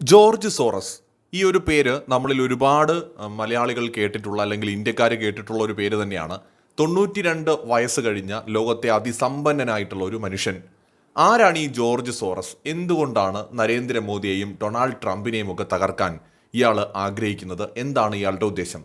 George Soros. ഈ ഒരു പേര് നമ്മളിൽ ഒരുപാട് മലയാളികൾ കേട്ടിട്ടുള്ള അല്ലെങ്കിൽ ഇന്ത്യക്കാർ കേട്ടിട്ടുള്ള ഒരു പേര് തന്നെയാണ്. തൊണ്ണൂറ്റി രണ്ട് വയസ്സ് കഴിഞ്ഞ ലോകത്തെ അതിസമ്പന്നനായിട്ടുള്ള ഒരു മനുഷ്യൻ. ആരാണ് ഈ ജോർജ് സോറസ്? എന്തുകൊണ്ടാണ് നരേന്ദ്രമോദിയെയും ഡൊണാൾഡ് ട്രംപിനെയും ഒക്കെ തകർക്കാൻ ഇയാൾ ആഗ്രഹിക്കുന്നത്? എന്താണ് ഇയാളുടെ ഉദ്ദേശം?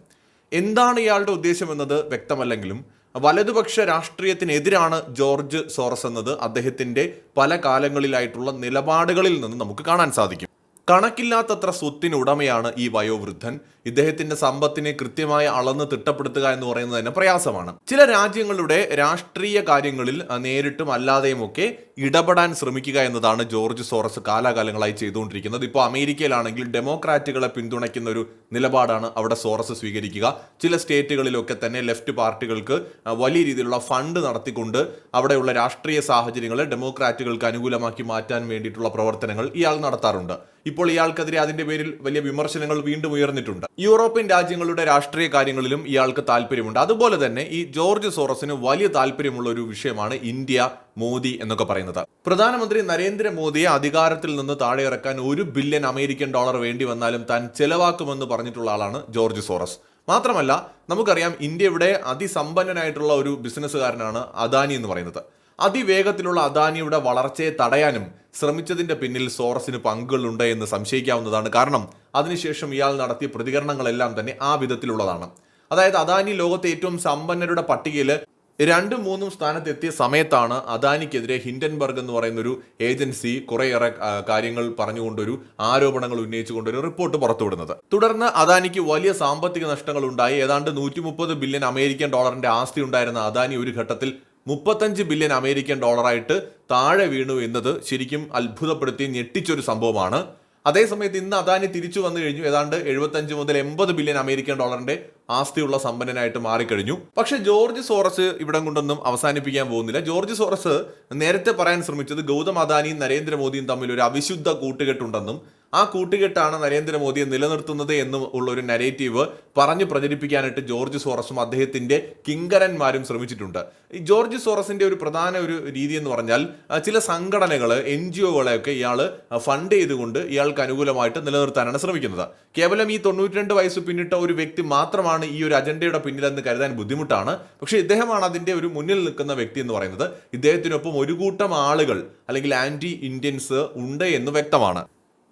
എന്താണ് ഇയാളുടെ ഉദ്ദേശം എന്നത് വ്യക്തമല്ലെങ്കിലും വലതുപക്ഷ രാഷ്ട്രീയത്തിനെതിരാണ് ജോർജ് സോറസ് എന്നത് അദ്ദേഹത്തിന്റെ പല കാലങ്ങളിലായിട്ടുള്ള നിലപാടുകളിൽ നിന്ന് നമുക്ക് കാണാൻ സാധിക്കും. കണക്കില്ലാത്തത്ര സ്വത്തിന് ഉടമയാണ് ഈ വയോവൃദ്ധൻ. ഇദ്ദേഹത്തിന്റെ സമ്പത്തിനെ കൃത്യമായി അളന്ന് തിട്ടപ്പെടുത്തുക എന്ന് പറയുന്നത് തന്നെ പ്രയാസമാണ്. ചില രാജ്യങ്ങളുടെ രാഷ്ട്രീയ കാര്യങ്ങളിൽ നേരിട്ടും അല്ലാതെയും ഒക്കെ ഇടപെടാൻ ശ്രമിക്കുക എന്നതാണ് ജോർജ് സോറസ് കാലാകാലങ്ങളായി ചെയ്തുകൊണ്ടിരിക്കുന്നത്. ഇപ്പോൾ അമേരിക്കയിലാണെങ്കിൽ ഡെമോക്രാറ്റുകളെ പിന്തുണയ്ക്കുന്ന ഒരു നിലപാടാണ് അവിടെ സോറസ് സ്വീകരിക്കുക. ചില സ്റ്റേറ്റുകളിലൊക്കെ തന്നെ ലെഫ്റ്റ് പാർട്ടികൾക്ക് വലിയ രീതിയിലുള്ള ഫണ്ട് നടത്തിക്കൊണ്ട് അവിടെയുള്ള രാഷ്ട്രീയ സാഹചര്യങ്ങളെ ഡെമോക്രാറ്റുകൾക്ക് അനുകൂലമാക്കി മാറ്റാൻ വേണ്ടിയിട്ടുള്ള പ്രവർത്തനങ്ങൾ ഇയാൾ നടത്താറുണ്ട്. ഇപ്പോൾ ഇയാൾക്കെതിരെ അതിന്റെ പേരിൽ വലിയ വിമർശനങ്ങൾ വീണ്ടും ഉയർന്നിട്ടുണ്ട്. യൂറോപ്യൻ രാജ്യങ്ങളുടെ രാഷ്ട്രീയ കാര്യങ്ങളിലും ഇയാൾക്ക് താല്പര്യമുണ്ട്. അതുപോലെ തന്നെ ഈ ജോർജ് സോറസിന് വലിയ താല്പര്യമുള്ള ഒരു വിഷയമാണ് ഇന്ത്യ മോദി എന്നൊക്കെ പറയുന്നത്. പ്രധാനമന്ത്രി നരേന്ദ്രമോദിയെ അധികാരത്തിൽ നിന്ന് താഴെ ഇറക്കാൻ ഒരു ബില്യൺ അമേരിക്കൻ ഡോളർ വേണ്ടി വന്നാലും താൻ ചെലവാക്കുമെന്ന് പറഞ്ഞിട്ടുള്ള ആളാണ് ജോർജ് സോറസ്. മാത്രമല്ല നമുക്കറിയാം ഇന്ത്യയുടെ അതിസമ്പന്നനായിട്ടുള്ള ഒരു ബിസിനസ്സുകാരനാണ് അദാനി എന്ന് പറയുന്നത്. അതിവേഗത്തിലുള്ള അദാനിയുടെ വളർച്ചയെ തടയാനും ശ്രമിച്ചതിന്റെ പിന്നിൽ സോറസിന് പങ്കുകളുണ്ട് എന്ന് സംശയിക്കാവുന്നതാണ്. കാരണം അതിനുശേഷം ഇയാൾ നടത്തിയ പ്രതികരണങ്ങളെല്ലാം തന്നെ ആ വിധത്തിലുള്ളതാണ്. അതായത് അദാനി ലോകത്തെ ഏറ്റവും സമ്പന്നരുടെ പട്ടികയിൽ രണ്ടും മൂന്നും സ്ഥാനത്തെത്തിയ സമയത്താണ് അദാനിക്കെതിരെ ഹിൻഡൻബർഗ് എന്ന് പറയുന്ന ഒരു ഏജൻസി കുറേയേറെ കാര്യങ്ങൾ പറഞ്ഞുകൊണ്ടൊരു ആരോപണങ്ങൾ ഉന്നയിച്ചുകൊണ്ടൊരു റിപ്പോർട്ട് പുറത്തുവിടുന്നത്. തുടർന്ന് അദാനിക്ക് വലിയ സാമ്പത്തിക നഷ്ടങ്ങൾ ഉണ്ടായി ഏതാണ്ട് നൂറ്റി ബില്യൺ അമേരിക്കൻ ഡോളറിന്റെ ആസ്തി ഉണ്ടായിരുന്ന അദാനി ഒരു ഘട്ടത്തിൽ മുപ്പത്തഞ്ച് ബില്യൺ അമേരിക്കൻ ഡോളറായിട്ട് താഴെ വീണു എന്നത് ശരിക്കും അത്ഭുതപ്പെടുത്തി ഞെട്ടിച്ചൊരു സംഭവമാണ്. അതേസമയത്ത് ഇന്ന് അദാനി തിരിച്ചു വന്നു കഴിഞ്ഞു. ഏതാണ്ട് എഴുപത്തഞ്ച് മുതൽ എൺപത് ബില്യൺ അമേരിക്കൻ ഡോളറിന്റെ ആസ്തിയുള്ള സമ്പന്നനായിട്ട് മാറിക്കഴിഞ്ഞു. പക്ഷേ ജോർജ് സോറസ് ഇവിടം കൊണ്ടൊന്നും അവസാനിപ്പിക്കാൻ പോകുന്നില്ല. ജോർജ് സോറസ് നേരത്തെ പറയാൻ ശ്രമിച്ചത് ഗൗതം അദാനിയും നരേന്ദ്രമോദിയും തമ്മിൽ ഒരു അവിശുദ്ധ കൂട്ടുകെട്ടുണ്ടെന്നും ആ കൂട്ടുകെട്ടാണ് നരേന്ദ്രമോദിയെ നിലനിർത്തുന്നത് എന്നും ഉള്ള ഒരു നരേറ്റീവ് പറഞ്ഞു പ്രചരിപ്പിക്കാനായിട്ട് ജോർജ് സോറസും അദ്ദേഹത്തിന്റെ കിങ്കരന്മാരും ശ്രമിച്ചിട്ടുണ്ട്. ഈ ജോർജ് സോറസിന്റെ ഒരു പ്രധാന ഒരു രീതി എന്ന് പറഞ്ഞാൽ ചില സംഘടനകൾ എൻ ജി ഒകളെയൊക്കെ ഇയാൾ ഫണ്ട് ചെയ്തുകൊണ്ട് ഇയാൾക്ക് അനുകൂലമായിട്ട് നിലനിർത്താനാണ് ശ്രമിക്കുന്നത്. കേവലം ഈ തൊണ്ണൂറ്റിരണ്ട് വയസ്സ് പിന്നിട്ട ഒരു വ്യക്തി മാത്രമാണ് ഈ ഒരു അജണ്ടയുടെ പിന്നിലെന്ന് കരുതാൻ ബുദ്ധിമുട്ടാണ്. പക്ഷേ ഇദ്ദേഹമാണ് അതിന്റെ ഒരു മുന്നിൽ നിൽക്കുന്ന വ്യക്തി എന്ന് പറയുന്നത്. ഇദ്ദേഹത്തിനൊപ്പം ഒരു കൂട്ടം ആളുകൾ അല്ലെങ്കിൽ ആന്റി ഇന്ത്യൻസ് ഉണ്ട് എന്ന് വ്യക്തമാണ്.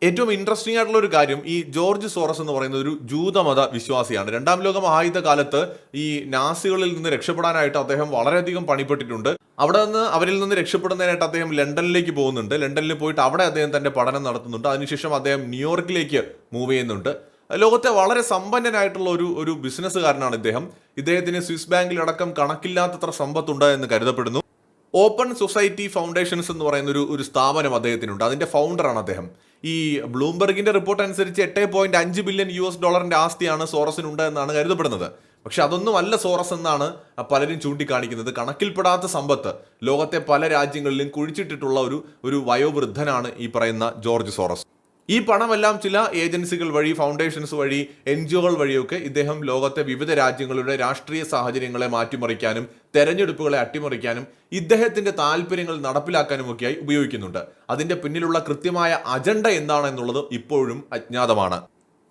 ഏറ്റവും ഇൻട്രസ്റ്റിംഗ് ആയിട്ടുള്ള ഒരു കാര്യം ഈ ജോർജ് സോറസ് എന്ന് പറയുന്ന ഒരു ജൂതമത വിശ്വാസിയാണ്. രണ്ടാം ലോക മഹായുദ്ധ കാലത്ത് ഈ നാസികളിൽ നിന്ന് രക്ഷപ്പെടാനായിട്ട് അദ്ദേഹം വളരെയധികം പണിപ്പെട്ടിട്ടുണ്ട്. അവിടെ നിന്ന് അവരിൽ നിന്ന് രക്ഷപ്പെടുന്നതിനായിട്ട് അദ്ദേഹം ലണ്ടനിലേക്ക് പോകുന്നുണ്ട്. ലണ്ടനിൽ പോയിട്ട് അവിടെ അദ്ദേഹം തന്റെ പഠനം നടത്തുന്നുണ്ട്. അതിനുശേഷം അദ്ദേഹം ന്യൂയോർക്കിലേക്ക് മൂവ് ചെയ്യുന്നുണ്ട്. ലോകത്തെ വളരെ സമ്പന്നനായിട്ടുള്ള ഒരു ഒരു ബിസിനസ്സുകാരനാണ് ഇദ്ദേഹം. ഇദ്ദേഹത്തിന് സ്വിസ് ബാങ്കിൽ അടക്കം കണക്കില്ലാത്തത്ര സമ്പത്തുണ്ട് എന്ന് കരുതപ്പെടുന്നു. ഓപ്പൺ സൊസൈറ്റി ഫൗണ്ടേഷൻസ് എന്ന് പറയുന്ന ഒരു ഒരു സ്ഥാപനം അദ്ദേഹത്തിനുണ്ട്. അതിന്റെ ഫൗണ്ടറാണ് അദ്ദേഹം. ഈ ബ്ലൂംബെർഗിന്റെ റിപ്പോർട്ട് അനുസരിച്ച് എട്ട് പോയിന്റ് അഞ്ച് ബില്യൺ യു എസ് ഡോളറിന്റെ ആസ്തിയാണ് സോറസിനുണ്ട് എന്നാണ് കരുതപ്പെടുന്നത്. പക്ഷെ അതൊന്നും അല്ല സോറസ് എന്നാണ് പലരും ചൂണ്ടിക്കാണിക്കുന്നത്. കണക്കിൽപ്പെടാത്ത സമ്പത്ത് ലോകത്തെ പല രാജ്യങ്ങളിലും കുഴിച്ചിട്ടിട്ടുള്ള ഒരു ഒരു വയോവൃദ്ധനാണ് ഈ പറയുന്ന ജോർജ് സോറസ്. ഈ പണമെല്ലാം ചില ഏജൻസികൾ വഴി ഫൗണ്ടേഷൻസ് വഴി എൻ ജി ഒകൾ വഴിയൊക്കെ ഇദ്ദേഹം ലോകത്തെ വിവിധ രാജ്യങ്ങളുടെ രാഷ്ട്രീയ സാഹചര്യങ്ങളെ മാറ്റിമറിക്കാനും തെരഞ്ഞെടുപ്പുകളെ അട്ടിമറിക്കാനും ഇദ്ദേഹത്തിന്റെ താല്പര്യങ്ങൾ നടപ്പിലാക്കാനുമൊക്കെയായി ഉപയോഗിക്കുന്നുണ്ട്. അതിന്റെ പിന്നിലുള്ള കൃത്യമായ അജണ്ട എന്താണെന്നുള്ളത് ഇപ്പോഴും അജ്ഞാതമാണ്.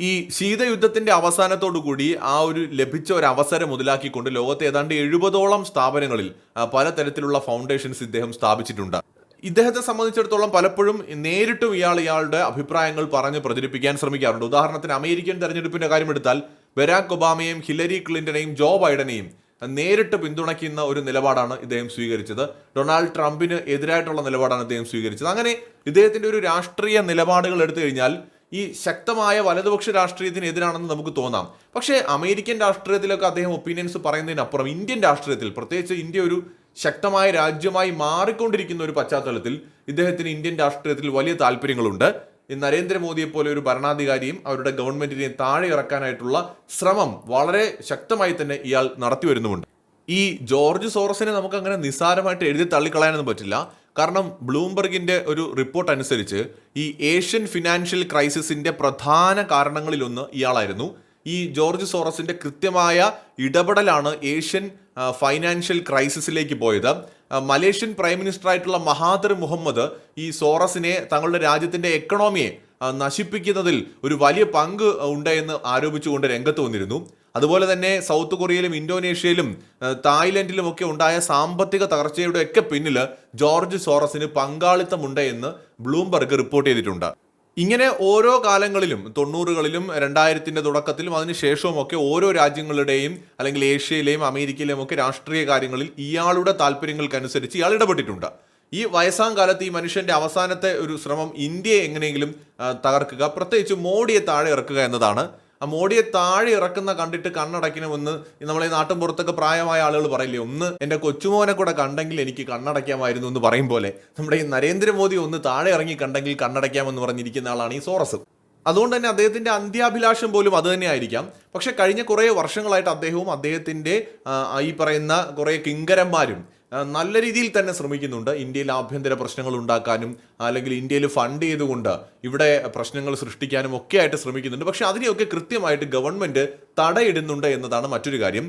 ഈ ശീതയുദ്ധത്തിന്റെ അവസാനത്തോടു കൂടി ആ ഒരു ലഭിച്ച ഒരു അവസരം മുതലാക്കിക്കൊണ്ട് ലോകത്തെ ഏതാണ്ട് എഴുപതോളം സ്ഥാപനങ്ങളിൽ പലതരത്തിലുള്ള ഫൗണ്ടേഷൻസ് ഇദ്ദേഹം സ്ഥാപിച്ചിട്ടുണ്ട്. ഇദ്ദേഹത്തെ സംബന്ധിച്ചിടത്തോളം പലപ്പോഴും നേരിട്ടും ഇയാൾ ഇയാളുടെ അഭിപ്രായങ്ങൾ പറഞ്ഞ് പ്രചരിപ്പിക്കാൻ ശ്രമിക്കാറുണ്ട്. ഉദാഹരണത്തിന് അമേരിക്കൻ തെരഞ്ഞെടുപ്പിന്റെ കാര്യം എടുത്താൽ ബരാക് ഒബാമയെയും ഹില്ലരി ക്ലിന്റനെയും ജോ ബൈഡനെയും നേരിട്ട് പിന്തുണയ്ക്കുന്ന ഒരു നിലപാടാണ് ഇദ്ദേഹം സ്വീകരിച്ചത്. ഡൊണാൾഡ് ട്രംപിന് എതിരായിട്ടുള്ള നിലപാടാണ് ഇദ്ദേഹം സ്വീകരിച്ചത്. അങ്ങനെ ഇദ്ദേഹത്തിന്റെ ഒരു രാഷ്ട്രീയ നിലപാടുകൾ എടുത്തു കഴിഞ്ഞാൽ ഈ ശക്തമായ വലതുപക്ഷ രാഷ്ട്രീയത്തിനെതിരാണെന്ന് നമുക്ക് തോന്നാം. പക്ഷേ അമേരിക്കൻ രാഷ്ട്രീയത്തിലൊക്കെ അദ്ദേഹം ഒപ്പീനിയൻസ് പറയുന്നതിനപ്പുറം ഇന്ത്യൻ രാഷ്ട്രീയത്തിൽ പ്രത്യേകിച്ച് ഇന്ത്യ ഒരു ശക്തമായ രാജ്യമായി മാറിക്കൊണ്ടിരിക്കുന്ന ഒരു പശ്ചാത്തലത്തിൽ ഇദ്ദേഹത്തിന് ഇന്ത്യൻ രാഷ്ട്രീയത്തിൽ വലിയ താല്പര്യങ്ങളുണ്ട്. നരേന്ദ്രമോദിയെ പോലെ ഒരു ഭരണാധികാരിയും അവരുടെ ഗവൺമെന്റിനെ താഴെ ഇറക്കാനായിട്ടുള്ള ശ്രമം വളരെ ശക്തമായി തന്നെ ഇയാൾ നടത്തി വരുന്നുമുണ്ട്. ഈ ജോർജ് സോറസിനെ നമുക്ക് അങ്ങനെ നിസ്സാരമായിട്ട് എഴുതി തള്ളിക്കളയാനൊന്നും പറ്റില്ല. കാരണം ബ്ലൂംബർഗിന്റെ ഒരു റിപ്പോർട്ട് അനുസരിച്ച് ഈ ഏഷ്യൻ ഫിനാൻഷ്യൽ ക്രൈസിസിന്റെ പ്രധാന കാരണങ്ങളിലൊന്ന് ഇയാളായിരുന്നു. ഈ ജോർജ് സോറസിന്റെ കൃത്യമായ ഇടപെടലാണ് ഏഷ്യൻ ഫൈനാൻഷ്യൽ ക്രൈസിസിലേക്ക് പോയത്. മലേഷ്യൻ പ്രൈം മിനിസ്റ്റർ ആയിട്ടുള്ള മഹാദർ മുഹമ്മദ് ഈ സോറസിനെ തങ്ങളുടെ രാജ്യത്തിന്റെ എക്കണോമിയെ നശിപ്പിക്കുന്നതിൽ ഒരു വലിയ പങ്ക് ഉണ്ട് എന്ന് ആരോപിച്ചുകൊണ്ട് രംഗത്ത് വന്നിരുന്നു. അതുപോലെ തന്നെ സൗത്ത് കൊറിയയിലും ഇന്തോനേഷ്യയിലും തായ്ലൻഡിലും ഒക്കെ ഉണ്ടായ സാമ്പത്തിക തകർച്ചയുടെ ഒക്കെ പിന്നിൽ ജോർജ് സോറസിന് പങ്കാളിത്തമുണ്ട് എന്ന് ബ്ലൂംബർഗ് റിപ്പോർട്ട് ചെയ്തിട്ടുണ്ട്. ഇങ്ങനെ ഓരോ കാലങ്ങളിലും തൊണ്ണൂറുകളിലും രണ്ടായിരത്തിന്റെ തുടക്കത്തിലും അതിനുശേഷവും ഒക്കെ ഓരോ രാജ്യങ്ങളുടെയും അല്ലെങ്കിൽ ഏഷ്യയിലെയും അമേരിക്കയിലെയും ഒക്കെ രാഷ്ട്രീയ കാര്യങ്ങളിൽ ഇയാളുടെ താല്പര്യങ്ങൾക്കനുസരിച്ച് ഇയാൾ ഇടപെട്ടിട്ടുണ്ട്. ഈ വയസ്സാം കാലത്ത് ഈ മനുഷ്യന്റെ അവസാനത്തെ ഒരു ശ്രമം ഇന്ത്യയെ എങ്ങനെയെങ്കിലും തകർക്കുക പ്രത്യേകിച്ച് മോഡിയെ താഴെ ഇറക്കുക എന്നതാണ് ആ മോഡിയെ താഴെ ഇറക്കുന്ന കണ്ടിട്ട് കണ്ണടയ്ക്കണമെന്ന് നമ്മളെ നാട്ടിൻ പുറത്തൊക്കെ പ്രായമായ ആളുകൾ പറയില്ലേ ഒന്ന് എന്റെ കൊച്ചുമോനെ കൂടെ കണ്ടെങ്കിൽ എനിക്ക് കണ്ണടയ്ക്കാമായിരുന്നു എന്ന് പറയും പോലെ. നമ്മുടെ ഈ നരേന്ദ്രമോദി ഒന്ന് താഴെ ഇറങ്ങി കണ്ടെങ്കിൽ കണ്ണടയ്ക്കാമെന്ന് പറഞ്ഞിരിക്കുന്ന ആളാണ് ഈ സോറസ്. അതുകൊണ്ട് തന്നെ അദ്ദേഹത്തിന്റെ അന്ത്യാഭിലാഷം പോലും അത് തന്നെയായിരിക്കാം പക്ഷെ കഴിഞ്ഞ കുറേ വർഷങ്ങളായിട്ട് അദ്ദേഹവും അദ്ദേഹത്തിന്റെ ഈ പറയുന്ന കുറേ കിങ്കരന്മാരും നല്ല രീതിയിൽ തന്നെ ശ്രമിക്കുന്നുണ്ട്. ഇന്ത്യയിൽ ആഭ്യന്തര പ്രശ്നങ്ങൾ ഉണ്ടാക്കാനും അല്ലെങ്കിൽ ഇന്ത്യയിൽ ഫണ്ട് ചെയ്തുകൊണ്ട് ഇവിടെ പ്രശ്നങ്ങൾ സൃഷ്ടിക്കാനും ഒക്കെ ആയിട്ട് ശ്രമിക്കുന്നുണ്ട്. പക്ഷെ അതിനെയൊക്കെ കൃത്യമായിട്ട് ഗവൺമെന്റ് തടയിടുന്നുണ്ട് എന്നതാണ് മറ്റൊരു കാര്യം.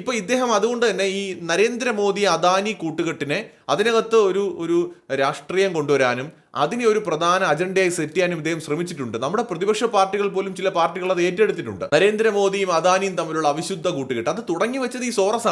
ഇപ്പൊ ഇദ്ദേഹം അതുകൊണ്ട് തന്നെ ഈ നരേന്ദ്രമോദി അദാനി കൂട്ടുകെട്ടിനെ അതിനകത്ത് ഒരു ഒരു രാഷ്ട്രീയം കൊണ്ടുവരാനും അതിനെ ഒരു പ്രധാന അജണ്ടയായി സെറ്റ് ചെയ്യാനും ഇദ്ദേഹം ശ്രമിച്ചിട്ടുണ്ട്. നമ്മുടെ പ്രതിപക്ഷ പാർട്ടികൾ പോലും ചില പാർട്ടികൾ അത് ഏറ്റെടുത്തിട്ടുണ്ട്. നരേന്ദ്രമോദിയും അദാനിയും തമ്മിലുള്ള അവിശുദ്ധ കൂട്ടുകെട്ട്. അത് തുടങ്ങി വെച്ചത് ഈ സോറസ്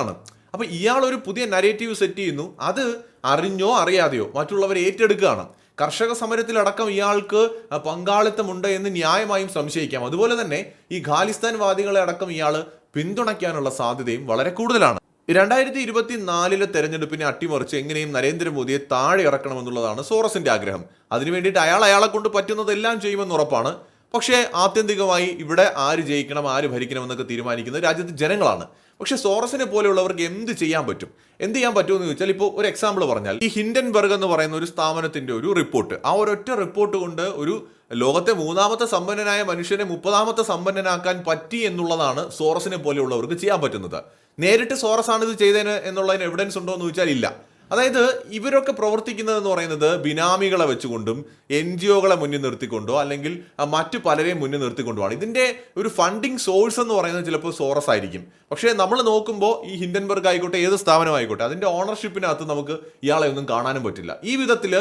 ആണ് അപ്പൊ ഇയാൾ ഒരു പുതിയ നരേറ്റീവ് സെറ്റ് ചെയ്യുന്നു. അത് അറിഞ്ഞോ അറിയാതെയോ മറ്റുള്ളവരെ ഏറ്റെടുക്കുകയാണ്. കർഷക സമരത്തിലടക്കം ഇയാൾക്ക് പങ്കാളിത്തമുണ്ട് എന്ന് ന്യായമായും സംശയിക്കാം. അതുപോലെ തന്നെ ഈ ഖാലിസ്ഥാൻ വാദികളെ അടക്കം ഇയാൾ പിന്തുണയ്ക്കാനുള്ള സാധ്യതയും വളരെ കൂടുതലാണ്. രണ്ടായിരത്തി ഇരുപത്തി നാലിലെ തെരഞ്ഞെടുപ്പിനെ അട്ടിമറിച്ച് എങ്ങനെയും നരേന്ദ്രമോദിയെ താഴെ ഇറക്കണമെന്നുള്ളതാണ് സോറസിന്റെ ആഗ്രഹം. അതിനു വേണ്ടിയിട്ട് അയാൾ അയാളെ കൊണ്ട് പറ്റുന്നതെല്ലാം ചെയ്യുമെന്ന് ഉറപ്പാണ്. പക്ഷേ ആത്യന്തികമായി ഇവിടെ ആര് ജയിക്കണം ആര് ഭരിക്കണം എന്നൊക്കെ തീരുമാനിക്കുന്നത് രാജ്യത്തെ ജനങ്ങളാണ്. പക്ഷേ സോറസിനെ പോലെയുള്ളവർക്ക് എന്ത് ചെയ്യാൻ പറ്റും? എന്ത് ചെയ്യാൻ പറ്റുമെന്ന് ചോദിച്ചാൽ ഇപ്പോൾ ഒരു എക്സാമ്പിൾ പറഞ്ഞാൽ ഈ ഹിൻഡൻബർഗ് എന്ന് പറയുന്ന ഒരു സ്ഥാപനത്തിന്റെ ഒരു റിപ്പോർട്ട് ആ ഒരൊറ്റ റിപ്പോർട്ട് കൊണ്ട് ഒരു ലോകത്തെ മൂന്നാമത്തെ സമ്പന്നനായ മനുഷ്യനെ മുപ്പതാമത്തെ സമ്പന്നനാക്കാൻ പറ്റി എന്നുള്ളതാണ് സോറസിനെ പോലെയുള്ളവർക്ക് ചെയ്യാൻ പറ്റുന്നത്. നേരിട്ട് സോറസ് ആണ് ഇത് ചെയ്തതിന് എന്നുള്ളതിന് എവിഡൻസ് ഉണ്ടോ എന്ന് ചോദിച്ചാൽ ഇല്ല. അതായത് ഇവരൊക്കെ പ്രവർത്തിക്കുന്നത് എന്ന് പറയുന്നത് ബിനാമികളെ വെച്ചുകൊണ്ടും എൻ ജി ഒകളെ മുന്നിൽ നിർത്തിക്കൊണ്ടോ അല്ലെങ്കിൽ മറ്റു പലരെയും മുന്നിൽ നിർത്തിക്കൊണ്ടുമാണ് ഇതിന്റെ ഒരു ഫണ്ടിങ് സോഴ്സ് എന്ന് പറയുന്നത് ചിലപ്പോൾ സോറസ് ആയിരിക്കും. പക്ഷേ നമ്മൾ നോക്കുമ്പോൾ ഈ ഹിൻഡൻബർഗ് ആയിക്കോട്ടെ ഏത് സ്ഥാപനമായിക്കോട്ടെ അതിന്റെ ഓണർഷിപ്പിനകത്ത് നമുക്ക് ഇയാളെ ഒന്നും കാണാനും പറ്റില്ല. ഈ വിധത്തിൽ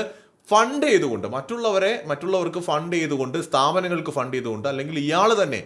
ഫണ്ട് ചെയ്തുകൊണ്ട് മറ്റുള്ളവരെ മറ്റുള്ളവർക്ക് ഫണ്ട് ചെയ്തുകൊണ്ട് സ്ഥാപനങ്ങൾക്ക് ഫണ്ട് ചെയ്തുകൊണ്ട് അല്ലെങ്കിൽ ഇയാൾ തന്നെ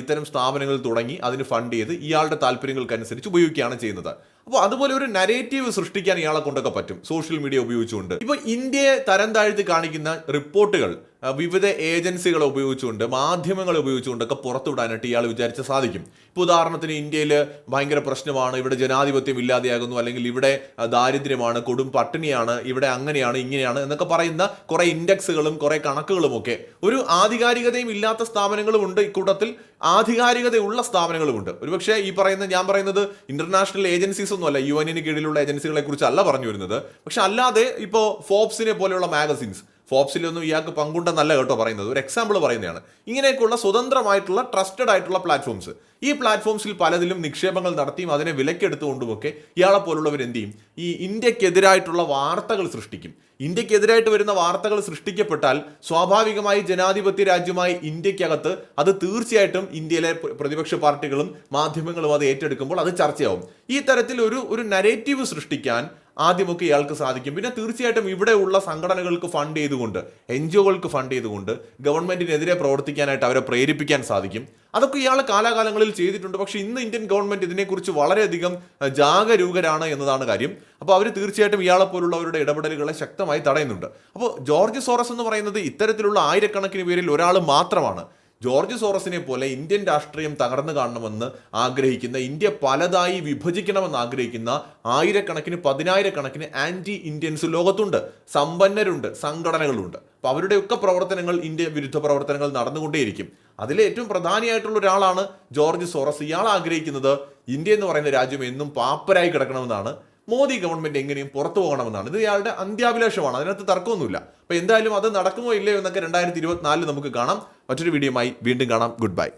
ഇത്തരം സ്ഥാപനങ്ങൾ തുടങ്ങി അതിന് ഫണ്ട് ചെയ്ത് ഇയാളുടെ താല്പര്യങ്ങൾക്കനുസരിച്ച് ഉപയോഗിക്കുകയാണ് ചെയ്യുന്നത്. അപ്പോൾ അതുപോലെ ഒരു നരേറ്റീവ് സൃഷ്ടിക്കാൻ ഇയാളെ കൊണ്ടൊക്കെ പറ്റും. സോഷ്യൽ മീഡിയ ഉപയോഗിച്ചുകൊണ്ട്. ഇപ്പോൾ ഇന്ത്യയെ തരം താഴ്ത്തി കാണിക്കുന്ന റിപ്പോർട്ടുകൾ വിവിധ ഏജൻസികളെ ഉപയോഗിച്ചുകൊണ്ട് മാധ്യമങ്ങളെ ഉപയോഗിച്ചുകൊണ്ടൊക്കെ പുറത്തുവിടാനായിട്ട് ഇയാൾ വിചാരിച്ച സാധിക്കും. ഇപ്പോൾ ഉദാഹരണത്തിന് ഇന്ത്യയിൽ ഭയങ്കര പ്രശ്നമാണ് ഇവിടെ ജനാധിപത്യം ഇല്ലാതെയാകുന്നു അല്ലെങ്കിൽ ഇവിടെ ദാരിദ്ര്യമാണ് കൊടും പട്ടിണിയാണ് ഇവിടെ അങ്ങനെയാണ് ഇങ്ങനെയാണ് എന്നൊക്കെ പറയുന്ന കുറേ ഇൻഡെക്സുകളും കുറേ കണക്കുകളും ഒക്കെ ഒരു ആധികാരികതയും ഇല്ലാത്ത സ്ഥാപനങ്ങളും ഉണ്ട് ഇക്കൂട്ടത്തിൽ. ആധികാരികതയുള്ള സ്ഥാപനങ്ങളുമുണ്ട്. ഒരുപക്ഷെ ഈ പറയുന്ന ഞാൻ പറയുന്നത് ഇന്റർനാഷണൽ ഏജൻസീസ് ഒന്നുമല്ല യു എന്നിന് കീഴിലുള്ള ഏജൻസികളെ കുറിച്ച് അല്ല പറഞ്ഞു വരുന്നത്. പക്ഷെ അല്ലാതെ ഇപ്പോൾ ഫോബ്സിനെ പോലെയുള്ള മാഗസിൻസ് ഫോബ്സിലൊന്നും ഇയാൾക്ക് പങ്കുണ്ടെന്നല്ല കേട്ടോ പറയുന്നത്. ഒരു എക്സാമ്പിൾ പറയുന്നതാണ്. ഇങ്ങനെയൊക്കെയുള്ള സ്വതന്ത്രമായിട്ടുള്ള ട്രസ്റ്റഡ് ആയിട്ടുള്ള പ്ലാറ്റ്ഫോംസ് ഈ പ്ലാറ്റ്ഫോംസിൽ പലതിലും നിക്ഷേപങ്ങൾ നടത്തിയും അതിനെ വിലക്കെടുത്തുകൊണ്ടുമൊക്കെ ഇയാളെ പോലുള്ളവർ എന്ത് ചെയ്യും? ഈ ഇന്ത്യക്കെതിരായിട്ടുള്ള വാർത്തകൾ സൃഷ്ടിക്കും. ഇന്ത്യക്കെതിരായിട്ട് വരുന്ന വാർത്തകൾ സൃഷ്ടിക്കപ്പെട്ടാൽ സ്വാഭാവികമായി ജനാധിപത്യ രാജ്യമായി ഇന്ത്യക്കകത്ത് അത് തീർച്ചയായിട്ടും ഇന്ത്യയിലെ പ്രതിപക്ഷ പാർട്ടികളും മാധ്യമങ്ങളും അത് ഏറ്റെടുക്കുമ്പോൾ അത് ചർച്ചയാവും. ഈ തരത്തിൽ ഒരു ഒരു നരേറ്റീവ് സൃഷ്ടിക്കാൻ ആദ്യമൊക്കെ ഇയാൾക്ക് സാധിക്കും. പിന്നെ തീർച്ചയായിട്ടും ഇവിടെയുള്ള സംഘടനകൾക്ക് ഫണ്ട് ചെയ്തുകൊണ്ട് എൻ ജി ഒകൾക്ക് ഫണ്ട് ചെയ്തുകൊണ്ട് ഗവൺമെന്റിനെതിരെ പ്രവർത്തിക്കാനായിട്ട് അവരെ പ്രേരിപ്പിക്കാൻ സാധിക്കും. അതൊക്കെ ഇയാൾ കാലാകാലങ്ങളിൽ ചെയ്തിട്ടുണ്ട്. പക്ഷേ ഇന്ന് ഇന്ത്യൻ ഗവൺമെന്റ് ഇതിനെക്കുറിച്ച് വളരെയധികം ജാഗരൂകരാണ് എന്നതാണ് കാര്യം. അപ്പോൾ അവർ തീർച്ചയായിട്ടും ഇയാളെ പോലുള്ളവരുടെ ഇടപെടലുകളെ ശക്തമായി തടയുന്നുണ്ട്. അപ്പോൾ ജോർജ് സോറസ് എന്ന് പറയുന്നത് ഇത്തരത്തിലുള്ള ആയിരക്കണക്കിന് പേരിൽ ഒരാൾ മാത്രമാണ്. ജോർജ് സോറസിനെ പോലെ ഇന്ത്യൻ രാഷ്ട്രീയം തകർന്നു കാണണമെന്ന് ആഗ്രഹിക്കുന്ന ഇന്ത്യ പലതായി വിഭജിക്കണമെന്ന് ആഗ്രഹിക്കുന്ന ആയിരക്കണക്കിന് പതിനായിരക്കണക്കിന് ആന്റി ഇന്ത്യൻസ് ലോകത്തുണ്ട്. സമ്പന്നരുണ്ട് സംഘടനകളുണ്ട്. അപ്പൊ അവരുടെയൊക്കെ പ്രവർത്തനങ്ങൾ ഇന്ത്യ വിരുദ്ധ പ്രവർത്തനങ്ങൾ നടന്നുകൊണ്ടേയിരിക്കും. അതിലെ ഏറ്റവും പ്രധാനിയായിട്ടുള്ള ഒരാളാണ് ജോർജ് സോറസ്. ഇയാൾ ആഗ്രഹിക്കുന്നത് ഇന്ത്യ എന്ന് പറയുന്ന രാജ്യം എന്നും പാപ്പരായി കിടക്കണമെന്നാണ്. മോദി ഗവൺമെന്റ് എങ്ങനെയും പുറത്തു പോകണമെന്നാണ്. ഇത് ഇയാളുടെ അന്ത്യാഭിലാഷമാണ്. അതിനകത്ത് തർക്കമൊന്നുമില്ല. അപ്പോൾ എന്തായാലും അത് നടക്കുമോ ഇല്ലയോ എന്നൊക്കെ രണ്ടായിരത്തി ഇരുപത്തിനാലിൽ നമുക്ക് കാണാം. മറ്റൊരു വീഡിയോയുമായി വീണ്ടും കാണാം. Good bye